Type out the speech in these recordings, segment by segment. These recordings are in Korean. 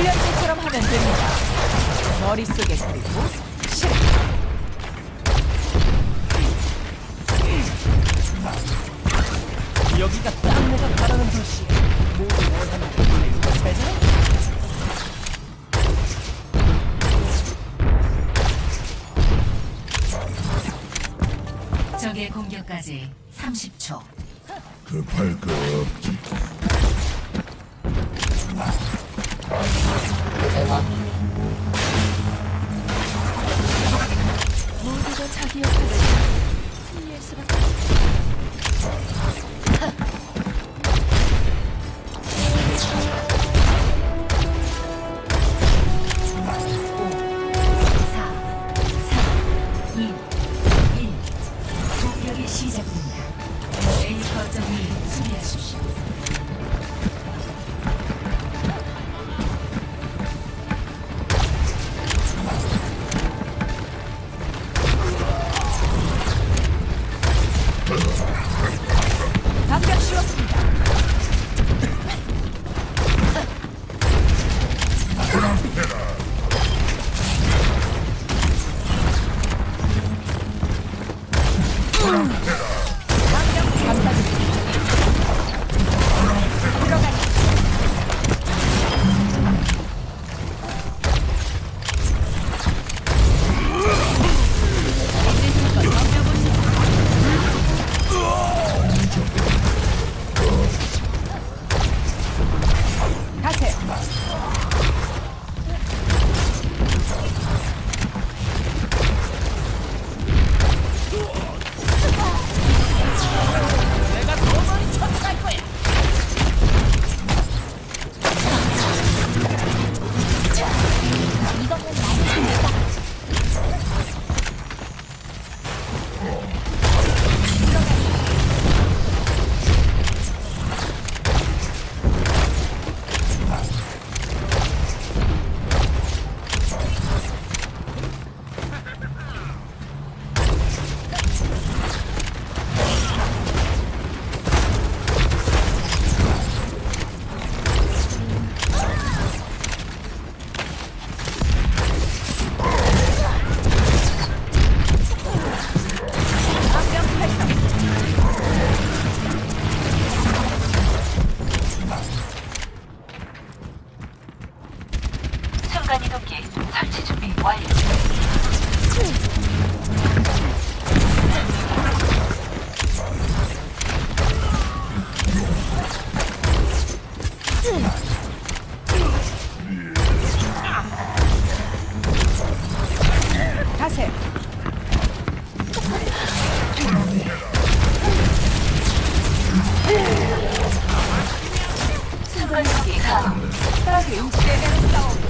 있으면 됩니다. 머릿속에 그리고 실. 여기가 딱 내가 바라는 도시. 모두 원하는 게 이거 살잖아. 적의 공격까지 30초. 급할 거 없지. 모두가 자기 역할을 승리할 수밖에. 공격이 시작됩니다. A 거점을 수비하십시오. 방벽 씌웠습니다. 가 순간이동기 가동. 따라게 움직여가는 싸움.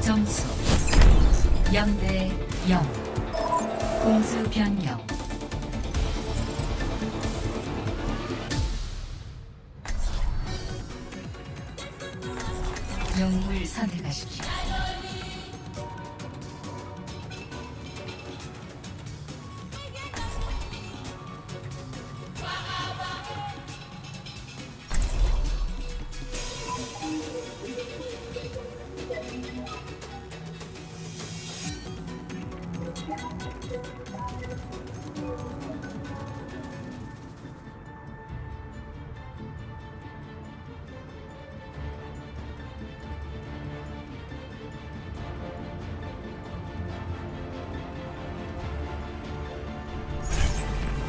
점수. 0대 0 공수 변경. 영웅을 선택하십시오.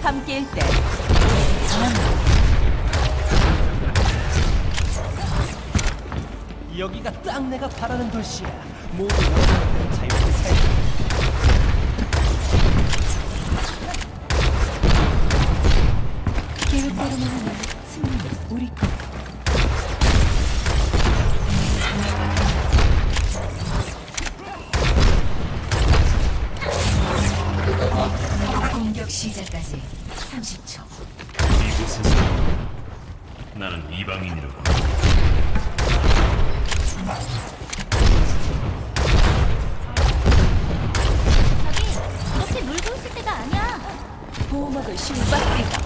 함께일 때 여기가 딱 내가 바라는 도시야. 모두 원하는 자유 30초. 이곳에서 나는 이방인이라고. 저기 이렇게 놀고 있을 때가 아니야. 보호막을 신박해가 모두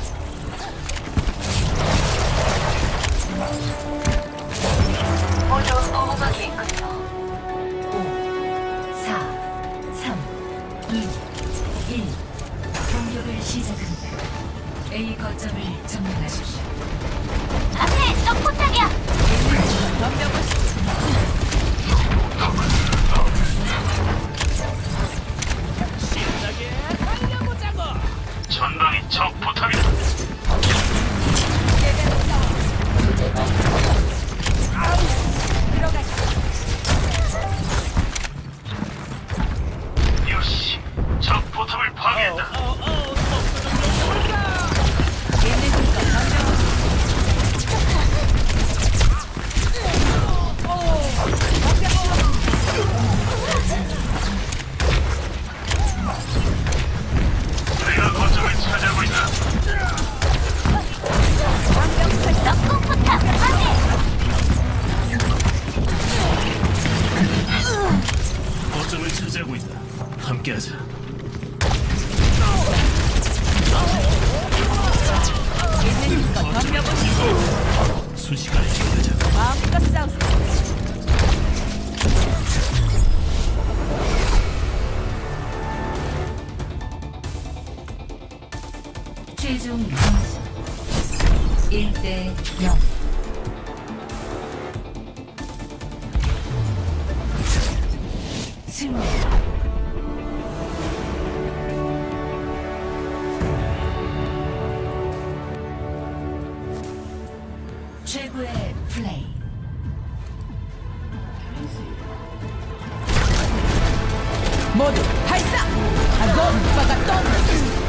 함께하자. 순식간에 정리하자. 마음껏 싸우세요. 최종 점수 1대 0 최고의 플레이. 모두 발사! 아군 바가 떴!